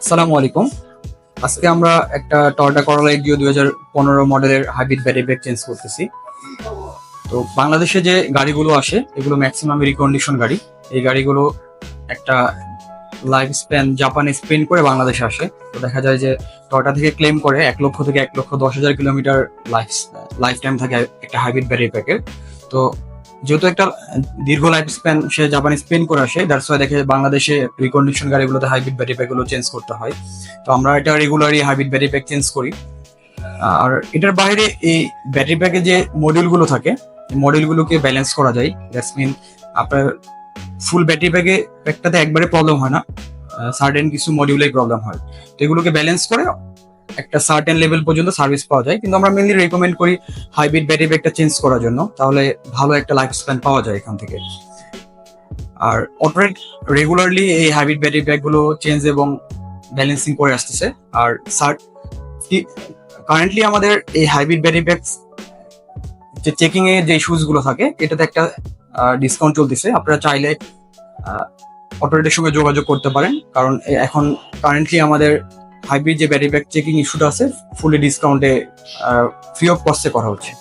আসসালামু আলাইকুম। আজকে আমরা একটা টয়োটা করোলা এগিও দুই হাজার পনেরো মডেলের হাইব্রিড ব্যাটারি ব্যাগ চেঞ্জ করতেছি। তো বাংলাদেশে যে গাড়িগুলো আসে, এগুলো ম্যাক্সিমাম রিকন্ডিশন গাড়ি। এই গাড়িগুলো একটা লাইফ স্প্যান জাপানে স্পেন করে বাংলাদেশে আসে। তো দেখা যায় যে টয়োটা থেকে ক্লেম করে এক লক্ষ থেকে এক লক্ষ দশ হাজার কিলোমিটার লাইফ লাইফ টাইম থাকে একটা হাইব্রিড ব্যাটারি প্যাকের তো যেহেতু একটা দীর্ঘ লাইফ স্প্যান সে জাপানে স্পেন করে আসে দ্যাটস ওয়াই দেখে বাংলাদেশে রিকন্ডিশন গাড়িগুলোতে হাইব্রিড ব্যাটারি প্যাকগুলো চেঞ্জ করতে হয়। তো আমরা এটা রেগুলারই হাইব্রিড ব্যাটারি প্যাক চেঞ্জ করি। আর এটার বাইরে এই ব্যাটারি প্যাকে যে মডিউলগুলো থাকে মডিউলগুলোকে ব্যালেন্স করা যায়। দ্যাটস মিন আপনার ফুল ব্যাটারি প্যাকে প্যাকটাতে একবারে প্রবলেম হয় না। সার্টেন কিছু মডিউলেই প্রবলেম হয়। তো এগুলোকে ব্যালেন্স করে একটা সার্টেন লেভেল পর্যন্ত সার্ভিস পাওয়া যায়। কিন্তু আমরা মেনলি রেকমেন্ড করি হাইব্রিড ব্যাটারি ব্যাগটা চেঞ্জ করার জন্য। তাহলে ভালো একটা লাইফ স্প্যান পাওয়া যায় এখান থেকে। আর অপারেট রেগুলারলি এই হাইব্রিড ব্যাটারি ব্যাগগুলো চেঞ্জ এবং ব্যালেন্সিং করে আসতেছে। আর সার কারেন্টলি আমাদের এই হাইব্রিড ব্যাটারি ব্যাগ যে চেকিং যে ইস্যুসগুলো থাকে, এটাতে একটা ডিসকাউন্ট চলতেছে। আপনারা চাইলে অপারেটের সঙ্গে যোগাযোগ করতে পারেন। কারণ এখন কারেন্টলি আমাদের হাইব্রিড যে ব্যাটারি ব্যাক চেকিং ইস্যুটা আছে ফুলি ডিসকাউন্টে ফ্রি অফ কস্টে করা হচ্ছে।